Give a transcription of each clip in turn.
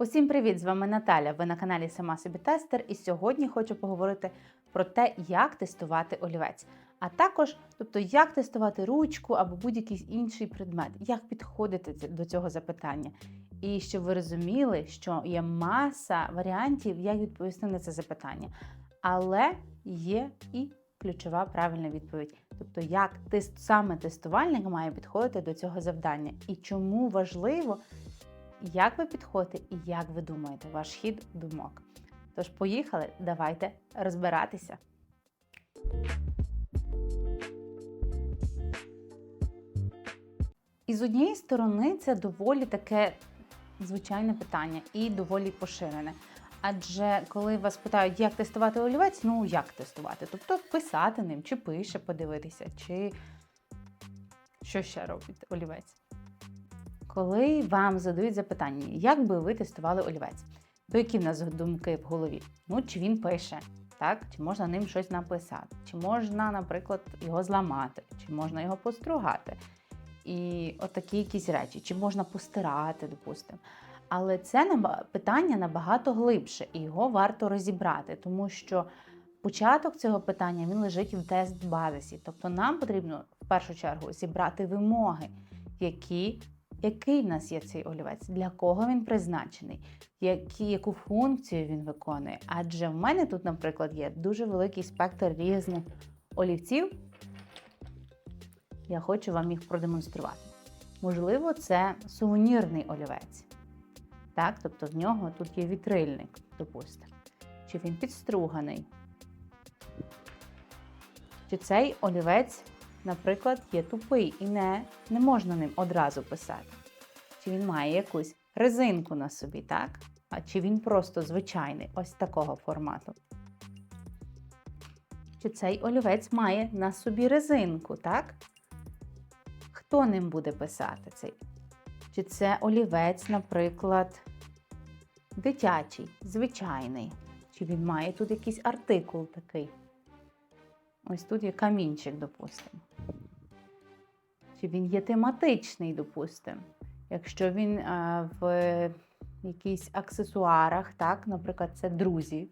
Усім привіт! З вами Наталя. Ви на каналі Сама собі тестер, і сьогодні хочу поговорити про те, як тестувати олівець, а також, тобто, як тестувати ручку або будь-який інший предмет, як підходити до цього запитання. І щоб ви розуміли, що є маса варіантів, як відповісти на це запитання. Але є і ключова правильна відповідь. Тобто, як саме тестувальник має підходити до цього завдання, і чому важливо як ви підходите і як ви думаєте, ваш хід думок. Тож, поїхали, давайте розбиратися. І з однієї сторони, це доволі таке звичайне питання і доволі поширене. Адже коли вас питають, як тестувати олівець, ну як тестувати? Тобто писати ним, чи пише, подивитися, чи що ще робить олівець. Коли вам задають запитання, як би ви тестували олівець, то які в нас думки в голові? Ну, чи він пише, так? Чи можна ним щось написати, чи можна, наприклад, його зламати, чи можна його постругати. І отакі якісь речі, чи можна постирати, допустимо. Але це питання набагато глибше, і його варто розібрати, тому що початок цього питання він лежить в тест базисі. Тобто нам потрібно в першу чергу зібрати вимоги, які який в нас є цей олівець, для кого він призначений, які, яку функцію він виконує. Адже в мене тут, наприклад, є дуже великий спектр різних олівців. Я хочу вам їх продемонструвати. Можливо, це сувенірний олівець. Так, тобто в нього тут є вітрильник, допустимо. Чи він підструганий. Чи цей олівець наприклад, є тупий і не, не можна ним одразу писати. Чи він має якусь резинку на собі, так? А чи він просто звичайний, ось такого формату. Чи цей олівець має на собі резинку, так? Хто ним буде писати цей? Чи це олівець, наприклад, дитячий, звичайний? Чи він має тут якийсь артикул такий? Ось тут є камінчик, допустимо. Чи він є тематичний, допустимо. Якщо він а, в якихось аксесуарах, так, наприклад, це друзі,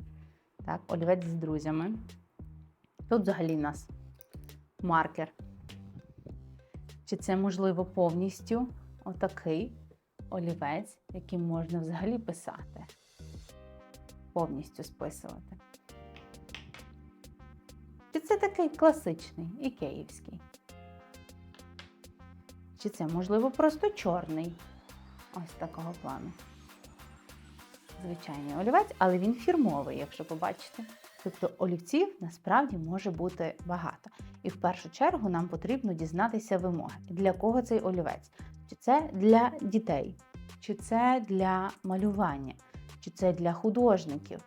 так, олівець з друзями. Тут взагалі в нас маркер. Чи це, можливо, повністю отакий олівець, яким можна взагалі писати, повністю списувати. Чи це такий класичний і київський? Чи це, можливо, просто чорний? Ось такого плану. Звичайний олівець, але він фірмовий, якщо побачите. Тобто олівців насправді може бути багато. І в першу чергу нам потрібно дізнатися вимоги. Для кого цей олівець? Чи це для дітей, чи це для малювання, чи це для художників.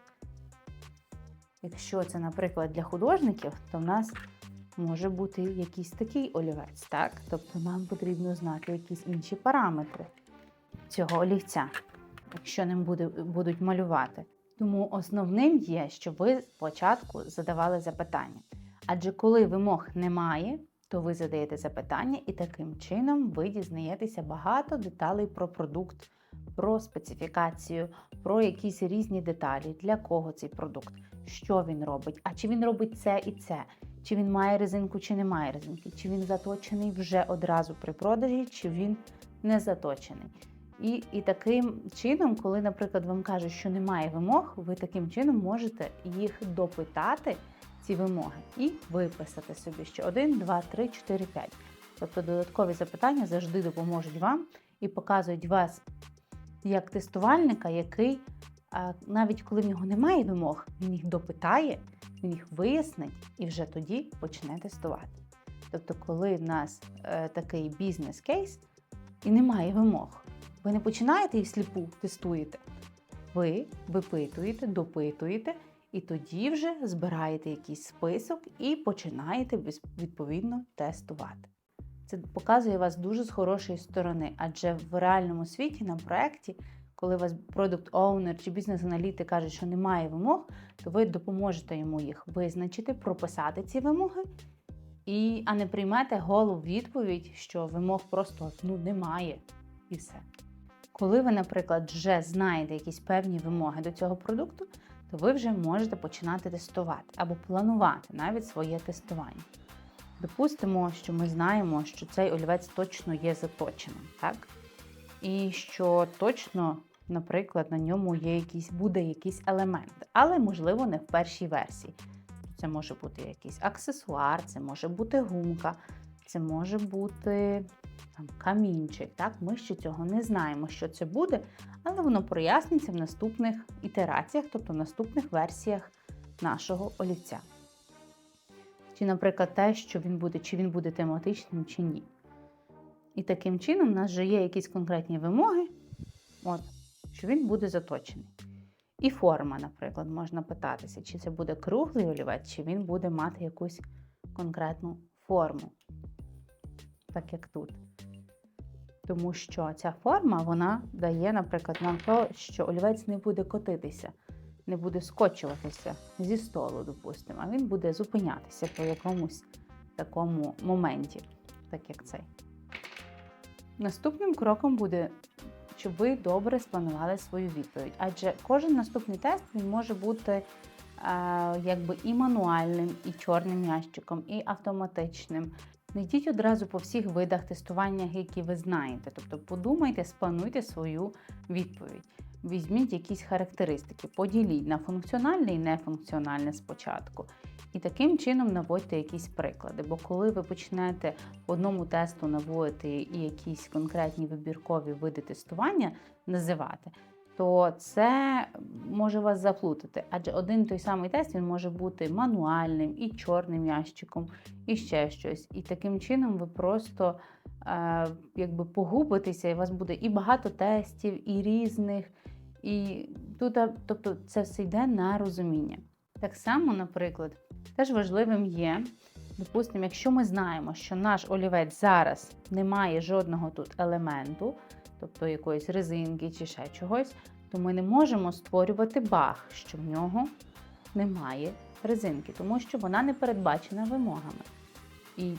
Якщо це, наприклад, для художників, то в нас може бути якийсь такий олівець, так? Тобто нам потрібно знати якісь інші параметри цього олівця, якщо ним буде, будуть малювати. Тому основним є, щоб ви спочатку задавали запитання. Адже коли вимог немає, то ви задаєте запитання, і таким чином ви дізнаєтеся багато деталей про продукт, про специфікацію, про якісь різні деталі, для кого цей продукт, що він робить, а чи він робить це і це, чи він має резинку, чи не має резинки, чи він заточений вже одразу при продажі, чи він не заточений. І, і таким чином, коли, наприклад, вам кажуть, що немає вимог, ви таким чином можете їх допитати, ці вимоги, і виписати собі, що 1, 2, 3, 4, 5. Тобто додаткові запитання завжди допоможуть вам і показують вас як тестувальника, який навіть коли в нього немає вимог, він їх допитає, він їх вияснить і вже тоді почне тестувати. Тобто, коли в нас е, такий бізнес-кейс і немає вимог, ви не починаєте і всліпу тестуєте. Ви випитуєте, допитуєте, і тоді вже збираєте якийсь список і починаєте відповідно тестувати. Це показує вас дуже з хорошої сторони, адже в реальному світі на проєкті, коли вас продукт оунер чи бізнес-аналітик каже, що немає вимог, то ви допоможете йому їх визначити, прописати ці вимоги, і, а не приймете голу відповідь, що вимог просто ну, немає і все. Коли ви, наприклад, вже знаєте якісь певні вимоги до цього продукту, то ви вже можете починати тестувати або планувати навіть своє тестування. Допустимо, що ми знаємо, що цей олівець точно є заточеним, так? І що точно, наприклад, на ньому є якийсь, буде якийсь елемент, але, можливо, не в першій версії. Це може бути якийсь аксесуар, це може бути гумка, це може бути там, камінчик. Так? Ми ще цього не знаємо, що це буде, але воно проясниться в наступних ітераціях, тобто в наступних версіях нашого олівця. Чи, наприклад, те, що він буде, чи він буде тематичним, чи ні. І таким чином у нас вже є якісь конкретні вимоги, от, що він буде заточений. І форма, наприклад, можна питатися, чи це буде круглий олівець, чи він буде мати якусь конкретну форму, так як тут. Тому що ця форма вона дає, наприклад, нам то, що олівець не буде котитися, не буде скочуватися зі столу, допустимо, а він буде зупинятися по якомусь такому моменті, так як цей. Наступним кроком буде, щоб ви добре спланували свою відповідь. Адже кожен наступний тест він може бути е, якби і мануальним, і чорним ящиком, і автоматичним. Не йдіть одразу по всіх видах тестування, які ви знаєте. Тобто подумайте, сплануйте свою відповідь. Візьміть якісь характеристики, поділіть на функціональне і нефункціональне спочатку. І таким чином наводьте якісь приклади. Бо коли ви почнете по одному тесту наводити якісь конкретні вибіркові види тестування називати, то це може вас заплутати. Адже один той самий тест він може бути мануальним і чорним ящиком, і ще щось. І таким чином ви просто е, якби погубитеся, і у вас буде і багато тестів, і різних. І тут, тобто, це все йде на розуміння. Так само, наприклад, теж важливим є, допустимо, якщо ми знаємо, що наш олівець зараз не має жодного тут елементу, тобто якоїсь резинки чи ще чогось, то ми не можемо створювати баг, що в нього немає резинки, тому що вона не передбачена вимогами. І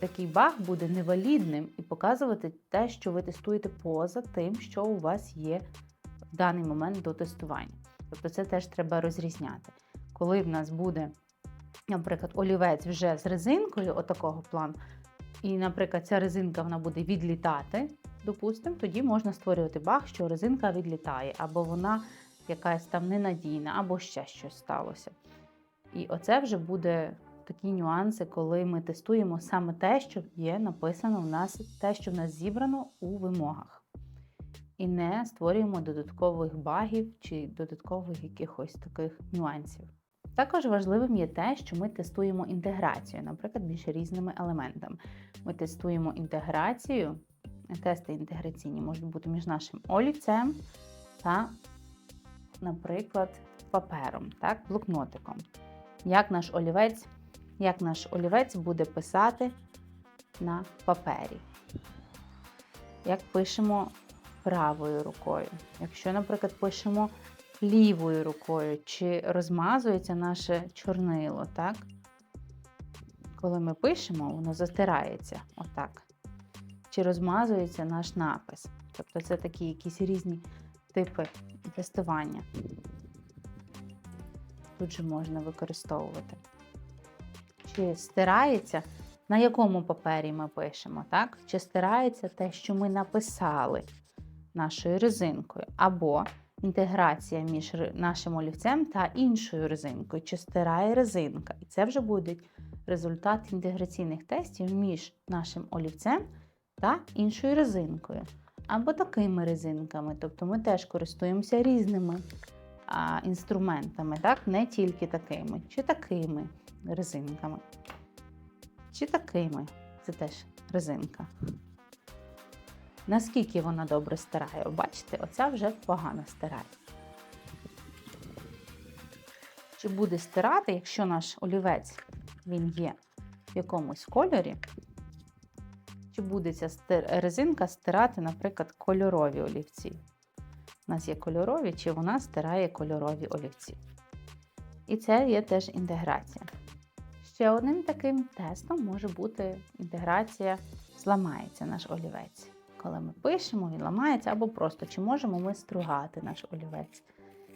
такий баг буде невалідним і показувати те, що ви тестуєте поза тим, що у вас є в даний момент до тестування. Тобто це теж треба розрізняти. Коли в нас буде, наприклад, олівець вже з резинкою, отакого плану, і, наприклад, ця резинка вона буде відлітати, допустимо, тоді можна створювати баг, що резинка відлітає, або вона якась там ненадійна, або ще щось сталося. І оце вже буде такі нюанси, коли ми тестуємо саме те, що є написано в нас, те, що в нас зібрано у вимогах. І не створюємо додаткових багів чи додаткових якихось таких нюансів. Також важливим є те, що ми тестуємо інтеграцію, наприклад, між різними елементами. Ми тестуємо інтеграцію, тести інтеграційні можуть бути між нашим олівцем та, наприклад, папером, так, блокнотиком. Як наш олівець, як наш олівець буде писати на папері. Як пишемо правою рукою. Якщо, наприклад, пишемо лівою рукою, чи розмазується наше чорнило, так? Коли ми пишемо, воно затирається отак. Чи розмазується наш напис. Тобто це такі якісь різні типи тестування. Тут же можна використовувати. Чи стирається, на якому папері ми пишемо, так? Чи стирається те, що ми написали нашою резинкою, або інтеграція між нашим олівцем та іншою резинкою, чи стирає резинка. І це вже буде результат інтеграційних тестів між нашим олівцем та іншою резинкою. Або такими резинками. Тобто ми теж користуємося різними а, інструментами, так? не тільки такими, чи такими резинками. Чи такими. Це теж резинка. Наскільки вона добре стирає? Бачите, оця вже погано стирає. Чи буде стирати, якщо наш олівець він є в якомусь кольорі, чи буде ця резинка стирати, наприклад, кольорові олівці? У нас є кольорові, чи вона стирає кольорові олівці. І це є теж інтеграція. Ще одним таким тестом може бути інтеграція, зламається наш олівець. Коли ми пишемо, він ламається, або просто чи можемо ми стругати наш олівець.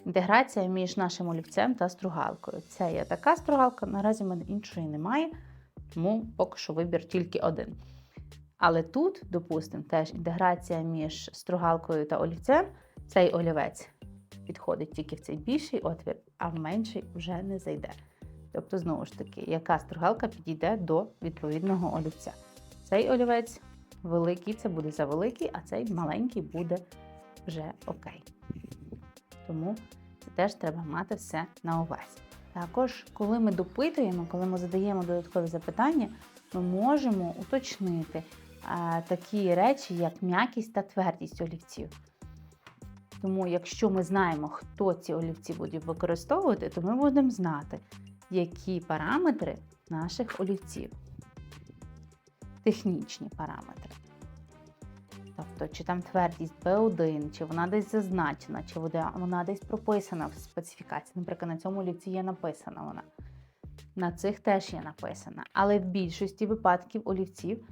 Інтеграція між нашим олівцем та стругалкою. Це є така стругалка, наразі в мене іншої немає, тому поки що вибір тільки один. Але тут, допустимо, теж інтеграція між стругалкою та олівцем. Цей олівець підходить тільки в цей більший отвір, а в менший вже не зайде. Тобто, знову ж таки, яка стругалка підійде до відповідного олівця. Цей олівець великий, це буде завеликий, а цей маленький буде вже окей. Тому це теж треба мати все на увазі. Також, коли ми допитуємо, коли ми задаємо додаткові запитання, ми можемо уточнити а, такі речі, як м'якість та твердість олівців. Тому, якщо ми знаємо, хто ці олівці буде використовувати, то ми будемо знати, які параметри наших олівців. Технічні параметри. Тобто, чи там твердість B1, чи вона десь зазначена, чи вона- десь прописана в специфікації. Наприклад, на цьому олівці є написана вона. На цих теж є написана. Але в більшості випадків олівців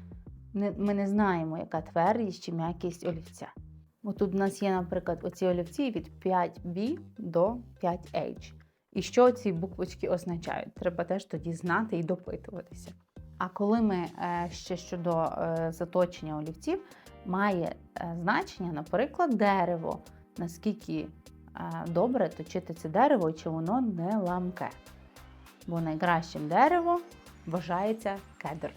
ми не знаємо, яка твердість чи м'якість олівця. Отут у нас є, наприклад, оці олівці від 5B до 5H. І що ці буквочки означають? Треба теж тоді знати і допитуватися. А коли ми е, ще щодо е, заточення олівців, має е, значення, наприклад, дерево, наскільки добре точити це дерево, чи воно не ламке. Бо найкращим деревом вважається кедр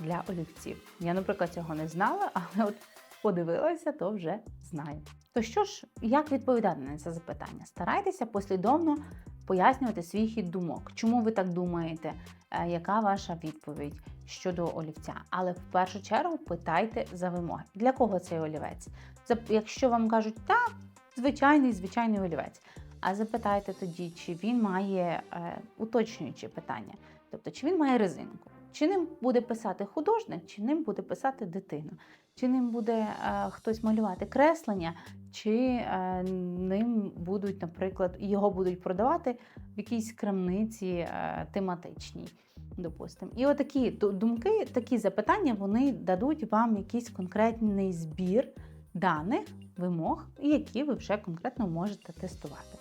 для олівців. Я, наприклад, цього не знала, але от подивилася, то вже знаю. То що ж, як відповідати на це запитання? Старайтеся послідовно пояснювати свій хід думок. Чому ви так думаєте? Е, Яка ваша відповідь щодо олівця? Але в першу чергу питайте за вимоги. Для кого цей олівець? Якщо вам кажуть, так, звичайний, звичайний олівець. А запитайте тоді, чи він має е, уточнюючі питання, тобто чи він має резинку, чи ним буде писати художник, чи ним буде писати дитина, чи ним буде е, хтось малювати креслення, чи е, ним будуть, наприклад, його будуть продавати в якійсь крамниці е, тематичній. Допустимо. І отакі думки, такі запитання, вони дадуть вам якийсь конкретний збір даних, вимог, які ви вже конкретно можете тестувати.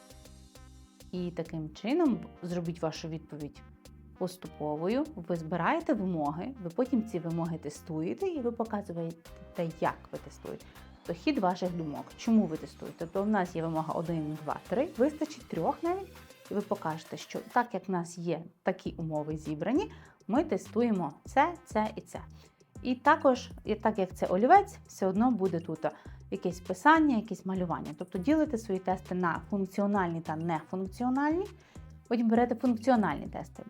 І таким чином зробіть вашу відповідь поступовою. Ви збираєте вимоги, ви потім ці вимоги тестуєте і ви показуєте, як ви тестуєте. То хід ваших думок. Чому ви тестуєте? Тобто в нас є вимога 1, 2, 3, вистачить трьох навіть, і ви покажете, що так як в нас є такі умови зібрані, ми тестуємо це, це і це. І також, і так як це олівець, все одно буде тут якесь писання, якесь малювання. Тобто ділите свої тести на функціональні та нефункціональні. Потім берете функціональні тести.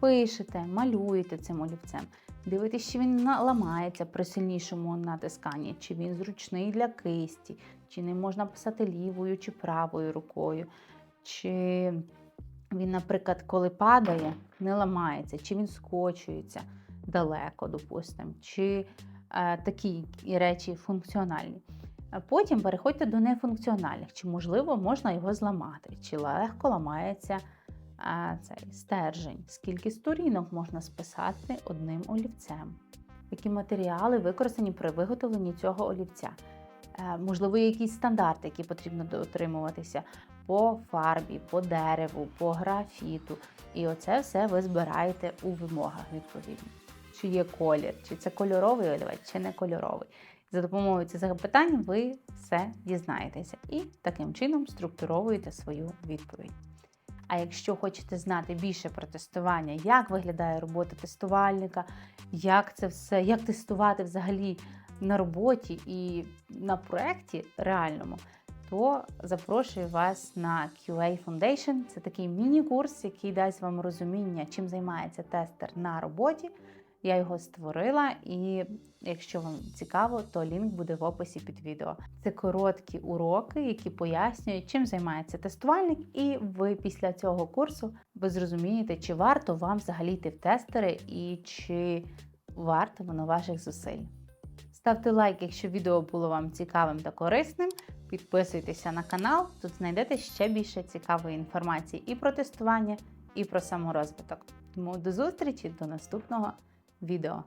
Пишете, малюєте цим олівцем. Дивитесь, чи він ламається при сильнішому натисканні, чи він зручний для кисті, чи не можна писати лівою чи правою рукою, чи він, наприклад, коли падає, не ламається, чи він скочується далеко, допустимо, чи е, такі речі функціональні. Потім переходьте до нефункціональних, чи можливо можна його зламати, чи легко ламається цей стержень, скільки сторінок можна списати одним олівцем, які матеріали використані при виготовленні цього олівця. Е, Можливо, якісь стандарти, які потрібно дотримуватися по фарбі, по дереву, по графіту. І оце все ви збираєте у вимогах відповідно. Чи є колір, чи це кольоровий олівець, чи не кольоровий. За допомогою цих запитань ви все дізнаєтеся і таким чином структуровуєте свою відповідь. А якщо хочете знати більше про тестування, як виглядає робота тестувальника, як це все, як тестувати взагалі на роботі і на проєкті реальному, то запрошую вас на QA Foundation. Це такий міні-курс, який дасть вам розуміння, чим займається тестер на роботі. Я його створила, і якщо вам цікаво, то лінк буде в описі під відео. Це короткі уроки, які пояснюють, чим займається тестувальник, і ви після цього курсу ви зрозумієте, чи варто вам взагалі йти в тестери і чи варто воно ваших зусиль. Ставте лайк, якщо відео було вам цікавим та корисним. Підписуйтеся на канал, тут знайдете ще більше цікавої інформації і про тестування, і про саморозвиток. Тому до зустрічі до наступного відео.